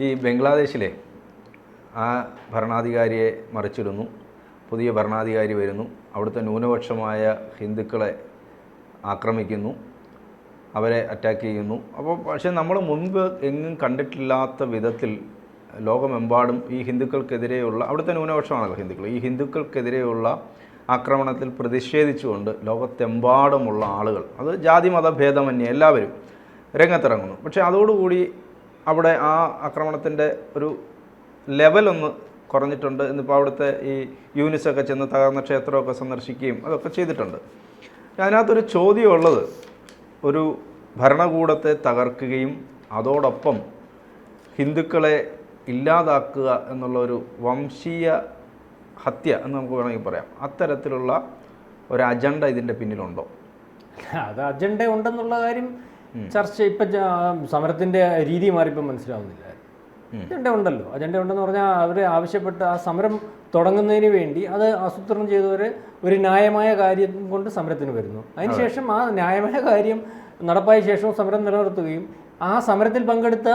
ഈ ബംഗ്ലാദേശിലെ ആ ഭരണാധികാരിയെ മറിച്ചിടുന്നു. പുതിയ ഭരണാധികാരി വരുന്നു. അവിടുത്തെ ന്യൂനപക്ഷമായ ഹിന്ദുക്കളെ ആക്രമിക്കുന്നു. അവരെ അറ്റാക്ക് ചെയ്യുന്നു. അപ്പോൾ പക്ഷേ നമ്മൾ മുൻപ് എങ്ങും കണ്ടിട്ടില്ലാത്ത വിധത്തിൽ ലോകമെമ്പാടും ഈ ഹിന്ദുക്കൾക്കെതിരെയുള്ള അവിടുത്തെ ന്യൂനപക്ഷമാണല്ലോ ഹിന്ദുക്കൾ. ഈ ഹിന്ദുക്കൾക്കെതിരെയുള്ള ആക്രമണത്തിൽ പ്രതിഷേധിച്ചുകൊണ്ട് ലോകത്തെമ്പാടുമുള്ള ആളുകൾ അത് ജാതി മതഭേദമന്യേ എല്ലാവരും രംഗത്തിറങ്ങുന്നു. പക്ഷേ അതോടുകൂടി അവിടെ ആ ആക്രമണത്തിന്റെ ഒരു ലെവലൊന്ന് കുറഞ്ഞിട്ടുണ്ട് ഇന്നിപ്പോൾ അവിടുത്തെ ഈ യൂനിസൊക്കെ ചെന്ന് തകർന്ന ക്ഷേത്രമൊക്കെ സന്ദർശിക്കുകയും അതൊക്കെ ചെയ്തിട്ടുണ്ട്. അതിനകത്തൊരു ചോദ്യമുള്ളത് ഒരു ഭരണകൂടത്തെ തകർക്കുകയും അതോടൊപ്പം ഹിന്ദുക്കളെ ഇല്ലാതാക്കുക എന്നുള്ള ഒരു വംശീയ ഹത്യ എന്ന് നമുക്ക് വേണമെങ്കിൽ പറയാം. അത്തരത്തിലുള്ള ഒരു അജണ്ട ഇതിന്റെ പിന്നിലുണ്ടോ? അത് അജണ്ട ഉണ്ടെന്നുള്ള കാര്യം ചർച്ച ഇപ്പം സമരത്തിന്റെ രീതി മാറിയപ്പോൾ മനസ്സിലാവുന്നില്ല. അജണ്ട ഉണ്ടല്ലോ. അജണ്ട ഉണ്ടെന്ന് പറഞ്ഞാൽ അവർ ആവശ്യപ്പെട്ട ആ സമരം തുടങ്ങുന്നതിന് വേണ്ടി അത് ആസൂത്രണം ചെയ്തവർ ഒരു ന്യായമായ കാര്യം കൊണ്ട് സമരത്തിന് വരുന്നു. അതിനുശേഷം ആ ന്യായമായ കാര്യം നടപ്പായ ശേഷവും സമരം നിലനിർത്തുകയും ആ സമരത്തിൽ പങ്കെടുത്ത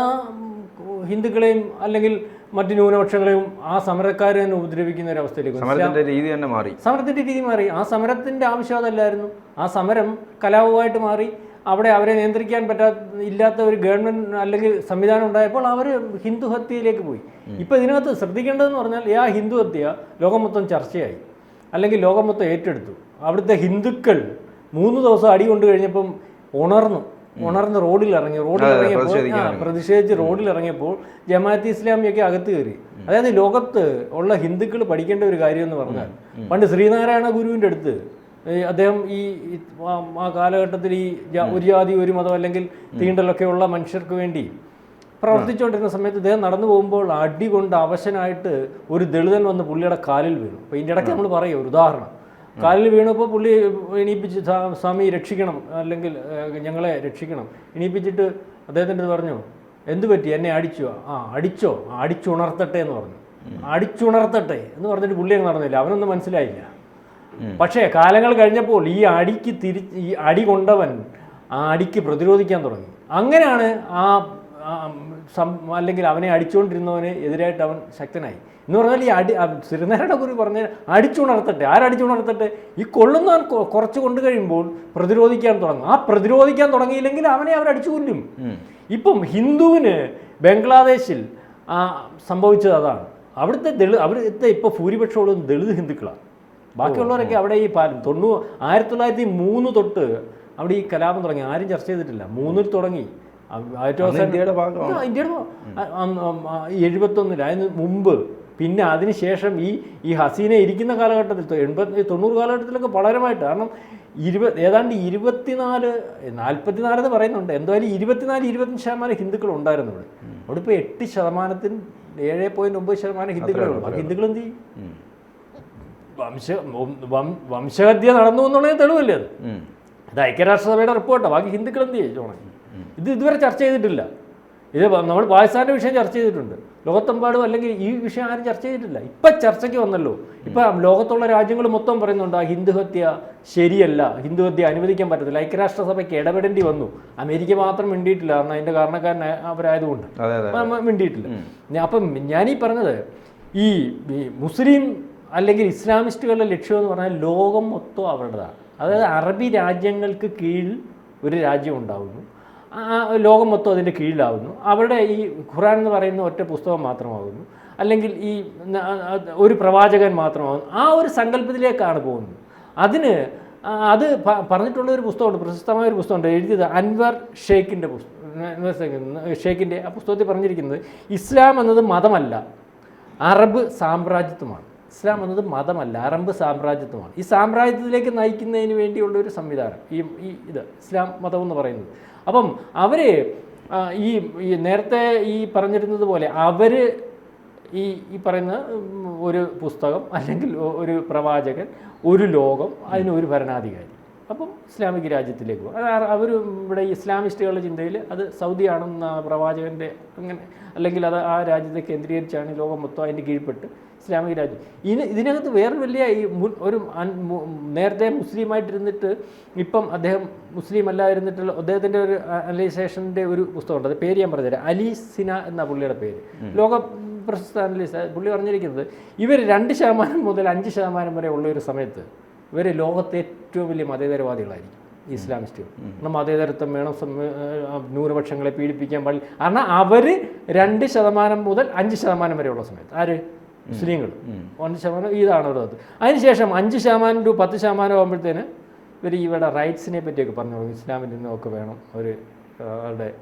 ഹിന്ദുക്കളെയും അല്ലെങ്കിൽ മറ്റ് ന്യൂനപക്ഷങ്ങളെയും ആ സമരക്കാർ തന്നെ ഉപദ്രവിക്കുന്ന ഒരു അവസ്ഥയിലേക്ക് സമരത്തിന്റെ രീതി തന്നെ മാറി. സമരത്തിന്റെ രീതി മാറി. ആ സമരത്തിന്റെ ആവശ്യം അതല്ലായിരുന്നു. ആ സമരം കലാപമായിട്ട് മാറി. അവിടെ അവരെ നിയന്ത്രിക്കാൻ പറ്റാത്ത ഇല്ലാത്ത ഒരു ഗവൺമെന്റ് അല്ലെങ്കിൽ സംവിധാനം ഉണ്ടായപ്പോൾ അവർ ഹിന്ദു ഹത്യയിലേക്ക് പോയി. ഇപ്പോൾ ഇതിനകത്ത് ശ്രദ്ധിക്കേണ്ടതെന്ന് പറഞ്ഞാൽ ആ ഹിന്ദു ഹത്യ ലോകം മൊത്തം ചർച്ചയായി. അല്ലെങ്കിൽ ലോകം മൊത്തം ഏറ്റെടുത്തു. അവിടുത്തെ ഹിന്ദുക്കൾ മൂന്ന് ദിവസം അടി കൊണ്ട് കഴിഞ്ഞപ്പം ഉണർന്നു. ഉണർന്ന് റോഡിൽ ഇറങ്ങി. റോഡിൽ ഇറങ്ങിയപ്പോൾ പ്രതിഷേധിച്ച് റോഡിൽ ഇറങ്ങിയപ്പോൾ ജമാഅത്ത് ഇസ്ലാമിയൊക്കെ അകത്ത് കയറി. അതായത് ലോകത്ത് ഉള്ള ഹിന്ദുക്കൾ പഠിക്കേണ്ട ഒരു കാര്യം എന്ന് പറഞ്ഞാൽ പണ്ട് ശ്രീനാരായണ ഗുരുവിന്റെ അടുത്ത് അദ്ദേഹം ഈ ആ- കാലഘട്ടത്തിൽ ഈ ഒരു ജാതി ഒരു മതം അല്ലെങ്കിൽ തീണ്ടലൊക്കെ ഉള്ള മനുഷ്യർക്ക് വേണ്ടി പ്രവർത്തിച്ചുകൊണ്ടിരുന്ന സമയത്ത് ഇദ്ദേഹം നടന്നു പോകുമ്പോൾ അടി കൊണ്ട് അവശനായിട്ട് ഒരു ദളിതൻ വന്ന് പുള്ളിയുടെ കാലിൽ വീണു. അപ്പോൾ ഇതിന്റെ ഇടയ്ക്ക് നമ്മൾ പറയും ഒരു ഉദാഹരണം. കാലിൽ വീണപ്പോൾ പുള്ളി എണീപ്പിച്ച് സ്വാമി രക്ഷിക്കണം അല്ലെങ്കിൽ ഞങ്ങളെ രക്ഷിക്കണം. എണീപ്പിച്ചിട്ട് അദ്ദേഹത്തിന്റെ ഇത് പറഞ്ഞു എന്ത് പറ്റി? എന്നെ അടിച്ചു? ആ അടിച്ചോ. അടിച്ചുണർത്തട്ടെ എന്ന് പറഞ്ഞു. അടിച്ചുണർത്തട്ടെ? എന്ന് പറഞ്ഞിട്ട് പുള്ളി അങ്ങ് നടന്നില്ല. അവനൊന്നും മനസ്സിലായില്ല. പക്ഷേ കാലങ്ങൾ കഴിഞ്ഞപ്പോൾ ഈ അടിക്ക് തിരി ഈ അടി കൊണ്ടവൻ ആ അടിക്ക് പ്രതിരോധിക്കാൻ തുടങ്ങി. അങ്ങനെയാണ് ആ അല്ലെങ്കിൽ അവനെ അടിച്ചുകൊണ്ടിരുന്നവന് എതിരായിട്ട് അവൻ ശക്തനായി. എന്ന് പറഞ്ഞാൽ ഈ അടി സിരുനേരുടെ കുറി പറഞ്ഞ അടിച്ചുണർത്തട്ടെ. ആരടിച്ചുണർത്തട്ടെ? ഈ കൊള്ളുന്നവൻ കുറച്ച് കൊണ്ട് കഴിയുമ്പോൾ പ്രതിരോധിക്കാൻ തുടങ്ങും. ആ പ്രതിരോധിക്കാൻ തുടങ്ങിയില്ലെങ്കിൽ അവനെ അവരടിച്ചു കൊല്ലും. ഇപ്പം ഹിന്ദുവിന് ബംഗ്ലാദേശിൽ ആ, സംഭവിച്ചത് അതാണ്. അവിടുത്തെ ദളിത് അവിടുത്തെ ഇപ്പോൾ ഭൂരിപക്ഷമുള്ളതും ദളിത് ഹിന്ദുക്കളാണ് ബാക്കിയുള്ളവരൊക്കെ അവിടെ ഈ പാലം തൊണ്ണൂ ആയിരത്തി തൊള്ളായിരത്തി മൂന്ന് തൊട്ട് അവിടെ ഈ കലാപം തുടങ്ങി. ആരും ചർച്ച ചെയ്തിട്ടില്ല. മൂന്നിൽ തുടങ്ങി. ഇന്ത്യയുടെ എഴുപത്തൊന്നിൽ അതിന് മുമ്പ് പിന്നെ അതിനുശേഷം ഈ ഈ ഹസീന ഇരിക്കുന്ന കാലഘട്ടത്തിൽ എൺപത്തി തൊണ്ണൂറ് കാലഘട്ടത്തിലൊക്കെ വളരമായിട്ട് കാരണം ഇരുപത് ഏതാണ്ട് ഇരുപത്തിനാല് നാൽപ്പത്തിനാല് എന്ന് പറയുന്നുണ്ട്. എന്തായാലും ഇരുപത്തിനാല് ഇരുപത്തഞ്ച് ശതമാനം ഹിന്ദുക്കൾ ഉണ്ടായിരുന്നു ഇവിടെ. അവിടെ ഇപ്പോൾ എട്ട് ശതമാനത്തിന് ഏഴ് പോയിന്റ് ഒമ്പത് ശതമാനം ഹിന്ദുക്കളുണ്ട്. ഹിന്ദുക്കൾ എന്ത് ചെയ്യും. വംശ വംശഹത്യ നടന്നു എന്നുള്ളത് തെളിവല്ലേ അത്? ഇത് ഐക്യരാഷ്ട്രസഭയുടെ റിപ്പോർട്ടാണ്. ബാക്കി ഹിന്ദുക്കൾ എന്ത് ചെയ്യണം ഇത് ഇതുവരെ ചർച്ച ചെയ്തിട്ടില്ല. ഇത് നമ്മൾ പാകിസ്ഥാന്റെ വിഷയം ചർച്ച ചെയ്തിട്ടുണ്ട്. ലോകത്തെമ്പാടും അല്ലെങ്കിൽ ഈ വിഷയം ആരും ചർച്ച ചെയ്തിട്ടില്ല. ഇപ്പം ചർച്ചയ്ക്ക് വന്നല്ലോ. ഇപ്പം ലോകത്തുള്ള രാജ്യങ്ങൾ മൊത്തം പറയുന്നുണ്ട് ആ ഹിന്ദുഹത്യ ശരിയല്ല ഹിന്ദുഹത്യ അനുവദിക്കാൻ പറ്റത്തില്ല. ഐക്യരാഷ്ട്രസഭയ്ക്ക് ഇടപെടേണ്ടി വന്നു. അമേരിക്ക മാത്രം മിണ്ടിയിട്ടില്ല. കാരണം അതിന്റെ കാരണക്കാരനെ അവരായതുകൊണ്ട്. മിണ്ടിയിട്ടില്ല. അപ്പം ഞാനീ പറഞ്ഞത് ഈ ഈ മുസ്ലിം അല്ലെങ്കിൽ ഇസ്ലാമിസ്റ്റുകളുടെ ലക്ഷ്യം എന്ന് പറഞ്ഞാൽ ലോകം മൊത്തം അവരുടേതാണ്. അതായത് അറബി രാജ്യങ്ങൾക്ക് കീഴിൽ ഒരു രാജ്യം ഉണ്ടാകുന്നു ആ ലോകം മൊത്തം അതിന്റെ കീഴിലാവുന്നു. അവരുടെ ഈ ഖുറാൻ എന്ന് പറയുന്ന ഒറ്റ പുസ്തകം മാത്രമാകുന്നു അല്ലെങ്കിൽ ഈ ഒരു പ്രവാചകൻ മാത്രമാകുന്നു ആ ഒരു സങ്കല്പത്തിലേക്കാണ് പോകുന്നത്. അതിന് അത് പറഞ്ഞിട്ടുള്ള ഒരു പുസ്തകമുണ്ട് പ്രശസ്തമായ ഒരു പുസ്തകമുണ്ട്. എഴുതിയത് അൻവർ ഷേഖിന്റെ പുസ്തകം ഷേഖിന്റെ ആ പുസ്തകത്തിൽ പറഞ്ഞിരിക്കുന്നത് ഇസ്ലാം എന്നത് മതമല്ല. അറബ് സാമ്രാജ്യത്വമാണ്. ഇസ്ലാം എന്നത് മതമല്ല അറബ് സാമ്രാജ്യത്വമാണ്. ഈ സാമ്രാജ്യത്തിലേക്ക് നയിക്കുന്നതിന് വേണ്ടിയുള്ള ഒരു സംവിധാനം ഈ ഈ ഇത് ഇസ്ലാം മതം എന്ന് പറയുന്നത്. അപ്പം അവർ ഈ നേരത്തെ ഈ പറഞ്ഞിരുന്നത് പോലെ അവർ ഈ ഈ പറയുന്ന ഒരു പുസ്തകം അല്ലെങ്കിൽ ഒരു പ്രവാചകൻ ഒരു ലോകം അതിന് ഒരു ഭരണാധികാരി. അപ്പം ഇസ്ലാമിക രാജ്യത്തിലേക്ക് പോകും. അവർ ഇവിടെ ഇസ്ലാമിസ്റ്റുകളുടെ ചിന്തയിൽ അത് സൗദിയാണെന്ന പ്രവാചകന്റെ അങ്ങനെ അല്ലെങ്കിൽ അത് ആ രാജ്യത്തെ കേന്ദ്രീകരിച്ചാണ് ലോകം മൊത്തം അതിന്റെ കീഴ്പ്പെട്ട് ഇസ്ലാമിക രാജ്യം. ഇനി ഇതിനകത്ത് വേറെ വലിയ ഈ മുൻ- ഒരു നേരത്തെ മുസ്ലിമായിട്ടിരുന്നിട്ട് ഇപ്പം അദ്ദേഹം മുസ്ലിം അല്ലായിരുന്നിട്ടുള്ള അദ്ദേഹത്തിന്റെ ഒരു അനലൈസേഷന്റെ ഒരു പുസ്തകമുണ്ട്. അത് പേര് ഞാൻ പറഞ്ഞുതരാം. അലി സിന എന്ന പുള്ളിയുടെ പേര്. ലോക പ്രശസ്ത അനലൈസ് പുള്ളി പറഞ്ഞിരിക്കുന്നത് ഇവർ രണ്ട് ശതമാനം മുതൽ അഞ്ച് ശതമാനം വരെ ഉള്ള ഒരു സമയത്ത് ഇവർ ലോകത്തെ ഏറ്റവും വലിയ മതേതരവാദികളായിരിക്കും ഇസ്ലാമിസ്റ്റ് ഇസ്ലാമിസ്റ്റുകൾ. കാരണം മതേതരത്വം വേണം ന്യൂനപക്ഷങ്ങളെ പീഡിപ്പിക്കാൻ പാടില്ല. കാരണം അവർ രണ്ട് ശതമാനം മുതൽ അഞ്ച് ശതമാനം വരെയുള്ള സമയത്ത്. ആര്? മുസ്ലിങ്ങൾ ഒന്ന് ശതമാനം ഇതാണ് ഉള്ളത് അതിനുശേഷം അഞ്ച് ശതമാനം ടു പത്ത് ശതമാനം ആകുമ്പോഴത്തേന് ഇവർ ഇവിടെ റൈറ്റ്സിനെ പറ്റിയൊക്കെ പറഞ്ഞു തുടങ്ങി ഇസ്ലാമിൽ നിന്നൊക്കെ വേണം ഒരു അവരുടെ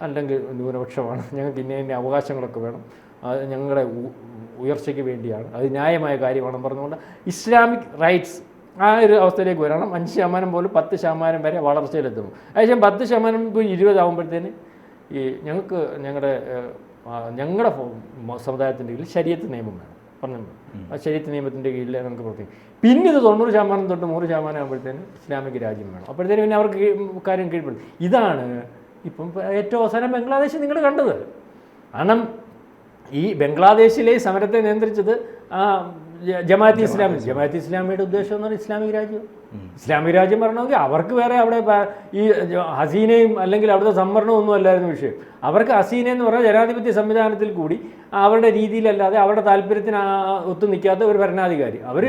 അല്ലെങ്കിൽ ന്യൂനപക്ഷമാണ്. ഞങ്ങൾക്ക് ഇന്ന ഇന്ന അവകാശങ്ങളൊക്കെ വേണം. അത് ഞങ്ങളുടെ ഉയർച്ചയ്ക്ക് വേണ്ടിയാണ്. അത് ന്യായമായ കാര്യമാണെന്ന് പറഞ്ഞുകൊണ്ട് ഇസ്ലാമിക് റൈറ്റ്സ് ആ ഒരു അവസ്ഥയിലേക്ക് വരണം. അഞ്ച് ശതമാനം പോലും പത്ത് ശതമാനം വരെ വളർച്ചയിലെത്തും. അതിനുശേഷം പത്ത് ശതമാനം ഇരുപതാകുമ്പോഴത്തേന് ഈ ഞങ്ങൾക്ക് ഞങ്ങളുടെ ഞങ്ങളുടെ സമുദായത്തിന്റെ കീഴിൽ ശരീരത്ത് നിയമം വേണം. പറഞ്ഞു ആ ശരീരത്ത് നിയമത്തിന്റെ കീഴിൽ നമുക്ക് പ്രവർത്തിക്കും പിന്നെ ഇത് തൊണ്ണൂറ് ശതമാനം തൊട്ട് നൂറ് ശതമാനം ആകുമ്പോഴത്തേന് ഇസ്ലാമിക രാജ്യം വേണം. അപ്പോഴത്തേന് പിന്നെ അവർക്ക് കാര്യം കീഴ്പ്പെടും. ഇതാണ് ഇപ്പം ഏറ്റവും അവസാനം ബംഗ്ലാദേശ് നിങ്ങൾ കണ്ടത്. കാരണം ഈ ബംഗ്ലാദേശിലെ സമരത്തെ നിയന്ത്രിച്ചത് ജമാഅത്ത് ഇസ്ലാമി. ജമാഅത്ത് ഇസ്ലാമിയുടെ ഉദ്ദേശം എന്ന് പറഞ്ഞാൽ ഇസ്ലാമിക രാജ്യം. ഇസ്ലാമിക രാജ്യം പറയണമെങ്കിൽ അവർക്ക് വേറെ അവിടെ ഈ ഹസീനയും അല്ലെങ്കിൽ അവിടുത്തെ സംവരണവും ഒന്നും അല്ലായിരുന്നു വിഷയം. അവർക്ക് ഹസീന എന്ന് പറഞ്ഞാൽ ജനാധിപത്യ സംവിധാനത്തിൽ കൂടി അവരുടെ രീതിയിലല്ലാതെ അവരുടെ താല്പര്യത്തിന് ഒത്തു നിൽക്കാത്ത ഒരു ഭരണാധികാരി. അവർ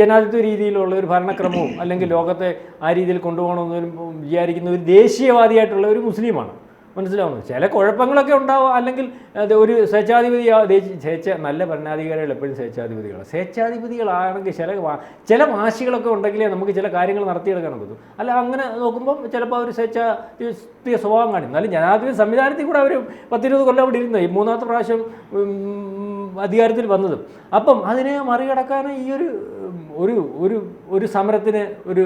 ജനാധിപത്യ രീതിയിലുള്ള ഒരു ഭരണക്രമവും അല്ലെങ്കിൽ ലോകത്തെ ആ രീതിയിൽ കൊണ്ടുപോകണമെന്ന് വിചാരിക്കുന്ന ഒരു ദേശീയവാദിയായിട്ടുള്ള ഒരു മുസ്ലിമാണ്. മനസ്സിലാവുന്നു. ചില കുഴപ്പങ്ങളൊക്കെ ഉണ്ടാവും. അല്ലെങ്കിൽ ഒരു സ്വേച്ഛാധിപതി സ്വേച്ഛ നല്ല ഭരണാധികാരികൾ എപ്പോഴും സ്വേച്ഛാധിപതികളാണ്. സ്വേച്ഛാധിപതികളാണെങ്കിൽ ചില ചില വാശികളൊക്കെ ഉണ്ടെങ്കിലേ നമുക്ക് ചില കാര്യങ്ങൾ നടത്തിയെടുക്കാൻ പറ്റും. അല്ല അങ്ങനെ നോക്കുമ്പോൾ ചിലപ്പോൾ അവർ സ്വേച്ഛാധിപത്യ സ്വഭാവം കാണിക്കും എന്നാലും ജനാധിപത്യ സംവിധാനത്തിൽ കൂടെ അവർ പത്തിരുപത് കൊല്ലം അവിടെ ഇരുന്നത് ഈ മൂന്നാമത്തെ പ്രാവശ്യം അധികാരത്തിൽ വന്നതും. അപ്പം അതിനെ മറികടക്കാൻ ഈ ഒരു ഒരു ഒരു സമരത്തിന് ഒരു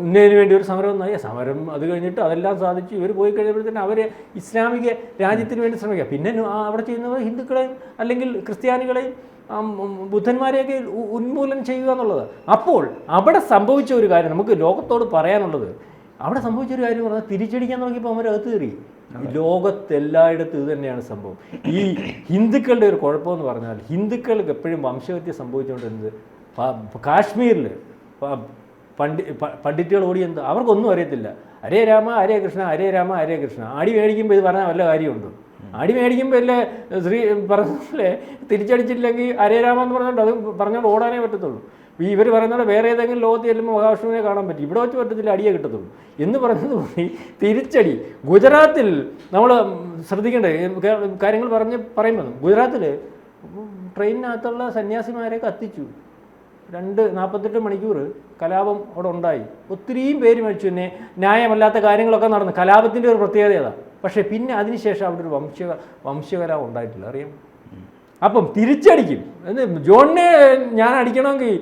ഉന്നതിന് വേണ്ടി ഒരു സമരം നയ സമരം അത് കഴിഞ്ഞിട്ട് അതെല്ലാം സാധിച്ചു. ഇവർ പോയി കഴിഞ്ഞപ്പോഴത്തേന് അവർ ഇസ്ലാമിക രാജ്യത്തിന് വേണ്ടി ശ്രമിക്കുക. പിന്നെ അവിടെ ചെയ്യുന്നവർ ഹിന്ദുക്കളെയും അല്ലെങ്കിൽ ക്രിസ്ത്യാനികളെയും ബുദ്ധന്മാരെയൊക്കെ ഉന്മൂലനം ചെയ്യുക എന്നുള്ളത്. അപ്പോൾ അവിടെ സംഭവിച്ച ഒരു കാര്യം നമുക്ക് ലോകത്തോട് പറയാനുള്ളത്. അവിടെ സംഭവിച്ച ഒരു കാര്യം പറഞ്ഞാൽ തിരിച്ചടിക്കാൻ നോക്കിയപ്പോൾ അവർ അത് കയറി. ഈ ലോകത്തെല്ലായിടത്തും ഇത് തന്നെയാണ് സംഭവം. ഈ ഹിന്ദുക്കളുടെ ഒരു കുഴപ്പമെന്ന് പറഞ്ഞാൽ ഹിന്ദുക്കൾക്ക് എപ്പോഴും വംശഹത്യ സംഭവിച്ചുകൊണ്ടിരുന്നത് കാശ്മീരിൽ പണ്ഡി പണ്ഡിറ്റുകൾ ഓടി എന്ത്? അവർക്കൊന്നും അറിയത്തില്ല. ഹരേ രാമ ഹരേ കൃഷ്ണ ഹരേ രാമ ഹരേ കൃഷ്ണ. ആടി മേടിക്കുമ്പോൾ ഇത് പറഞ്ഞാൽ വല്ല കാര്യമുണ്ട്? ആടി മേടിക്കുമ്പോൾ അല്ലേ ശ്രീ പറഞ്ഞേ പോലെ തിരിച്ചടിച്ചില്ലെങ്കിൽ ഹരേ രാമ എന്ന് പറഞ്ഞുകൊണ്ട് അത് പറഞ്ഞുകൊണ്ട് ഓടാനേ പറ്റത്തുള്ളൂ. ഈ ഇവർ പറയുന്നത് വേറെ ഏതെങ്കിലും ലോകത്ത് ചെല്ലുമ്പോൾ മഹാവിഷ്ണുവിനെ കാണാൻ പറ്റും. ഇവിടെ വെച്ച് പറ്റത്തില്ല അടിയേ കിട്ടത്തുള്ളൂ. എന്ന് പറഞ്ഞതുപോലെ തിരിച്ചടി. ഗുജറാത്തിൽ നമ്മൾ ശ്രദ്ധിക്കേണ്ടത് കാര്യങ്ങൾ പറഞ്ഞ് പറയുമ്പോൾ ഗുജറാത്തിൽ ട്രെയിനിനകത്തുള്ള സന്യാസിമാരെ കത്തിച്ചു. രണ്ട് നാൽപ്പത്തെട്ട് മണിക്കൂർ കലാപം അവിടെ ഉണ്ടായി. ഒത്തിരിയും പേര് മരിച്ചു പിന്നെ ന്യായമല്ലാത്ത കാര്യങ്ങളൊക്കെ നടന്നു. കലാപത്തിന്റെ ഒരു പ്രത്യേകത പക്ഷേ പിന്നെ അതിനുശേഷം അവിടെ ഒരു വംശ വംശകലാപം ഉണ്ടായിട്ടില്ല. അറിയാം? അപ്പം തിരിച്ചടിക്കും. ജോണിനെ ഞാൻ അടിക്കണമെങ്കിൽ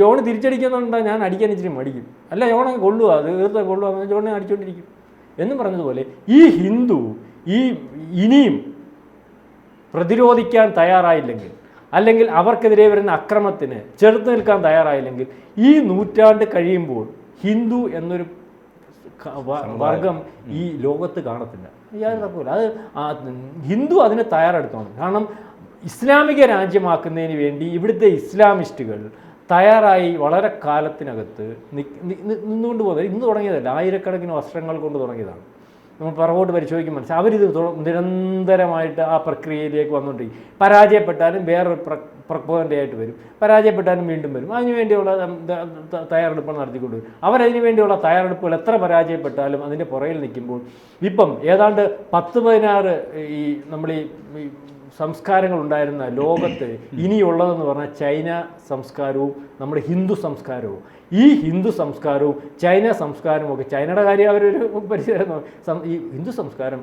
ജോണ് തിരിച്ചടിക്കുന്നുണ്ടോ ഞാൻ അടിക്കാൻ ഇച്ചിരി മടിക്കും. അല്ല ജോണെ കൊള്ളുക തീർത്ത കൊള്ളുക ജോണിനെ അടിച്ചുകൊണ്ടിരിക്കും എന്നും പറഞ്ഞതുപോലെ ഈ ഹിന്ദു ഈ ഇനിയും പ്രതിരോധിക്കാൻ തയ്യാറായില്ലെങ്കിൽ അല്ലെങ്കിൽ അവർക്കെതിരെ വരുന്ന അക്രമത്തിന് ചെറുത്തു നിൽക്കാൻ തയ്യാറായില്ലെങ്കിൽ ഈ നൂറ്റാണ്ട് കഴിയുമ്പോൾ ഹിന്ദു എന്നൊരു വർഗം ഈ ലോകത്ത് കാണത്തില്ല. യാതൊരു തർക്കമില്ല അത് ഹിന്ദു അതിന് തയ്യാറെടുത്തോണം. കാരണം ഇസ്ലാമിക രാജ്യമാക്കുന്നതിന് വേണ്ടി ഇവിടുത്തെ ഇസ്ലാമിസ്റ്റുകൾ തയ്യാറായി വളരെ കാലത്തിനകത്ത് നിന്നുകൊണ്ട് പോകുന്നത് ഇന്ന് തുടങ്ങിയതല്ല. ആയിരക്കണക്കിന് വസ്ത്രങ്ങൾ കൊണ്ട് തുടങ്ങിയതാണ്. നമ്മൾ പുറകോട്ട് പരിശോധിക്കും മനസ്സിലായി. അവരിത് നിരന്തരമായിട്ട് ആ പ്രക്രിയയിലേക്ക് വന്നുകൊണ്ടിരിക്കും. പരാജയപ്പെട്ടാലും വേറൊരു പ്ര പ്രപ്പോഗന്റെയായിട്ട് വരും. പരാജയപ്പെട്ടാലും വീണ്ടും വരും. അതിനു വേണ്ടിയുള്ള ഉം, ത- ത- തയ്യാറെടുപ്പുകൾ നടത്തിക്കൊണ്ട് വരും. അവരതിനു വേണ്ടിയുള്ള തയ്യാറെടുപ്പുകൾ എത്ര പരാജയപ്പെട്ടാലും അതിന്റെ പുറകിൽ നിൽക്കുമ്പോൾ ഇപ്പം ഏതാണ്ട് പത്ത് പതിനാറ് ഈ നമ്മൾ ഈ ഉണ്ടായിരുന്ന ലോകത്ത് ഇനിയുള്ളതെന്ന് പറഞ്ഞാൽ ചൈന സംസ്കാരവും നമ്മുടെ ഹിന്ദു സംസ്കാരവും. ഈ ഹിന്ദു സംസ്കാരവും ചൈന സംസ്കാരവും ഒക്കെ ചൈനയുടെ കാര്യം അവരൊരു പരിശീലനം ഈ ഹിന്ദു സംസ്കാരം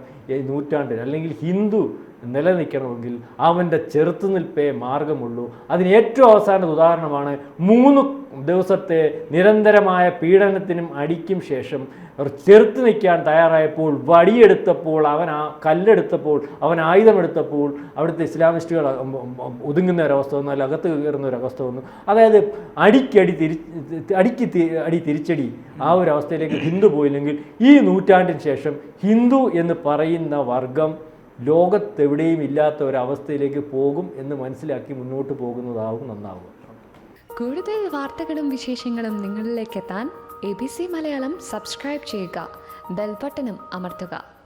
നൂറ്റാണ്ടിൽ അല്ലെങ്കിൽ ഹിന്ദു നിലനിൽക്കണമെങ്കിൽ അവന്റെ ചെറുത്തുനിൽപ്പേ മാർഗമുള്ളൂ. അതിന് ഏറ്റവും അവസാന ഉദാഹരണമാണ് മൂന്ന് ദിവസത്തെ നിരന്തരമായ പീഡനത്തിനും അടിക്കും ശേഷം ചെറുത്ത് നിൽക്കാൻ തയ്യാറായപ്പോൾ വടിയെടുത്തപ്പോൾ അവൻ ആ കല്ലെടുത്തപ്പോൾ അവൻ ആയുധമെടുത്തപ്പോൾ അവിടുത്തെ ഇസ്ലാമിസ്റ്റുകൾ ഒതുങ്ങുന്ന ഒരവസ്ഥ വന്നു അല്ലെങ്കിൽ അകത്ത് കയറുന്ന ഒരവസ്ഥ വന്നു. അതായത് അടിക്കടി തിരി അടിക്ക് അടി തിരിച്ചടി ആ ഒരു അവസ്ഥയിലേക്ക് ഹിന്ദു പോയില്ലെങ്കിൽ ഈ നൂറ്റാണ്ടിന് ശേഷം ഹിന്ദു എന്ന് പറയുന്ന വർഗം ലോകത്തെവിടെയും ഇല്ലാത്ത ഒരവസ്ഥയിലേക്ക് പോകും എന്ന് മനസ്സിലാക്കി മുന്നോട്ട് പോകുന്നതാവും നന്നാവുക. കൂടുതൽ വാർത്തകളും വിശേഷങ്ങളും നിങ്ങളിലേക്ക് എത്താൻ A B C Malayalam subscribe ചെയ്യുക. ബെൽബട്ടനും അമർത്തുക.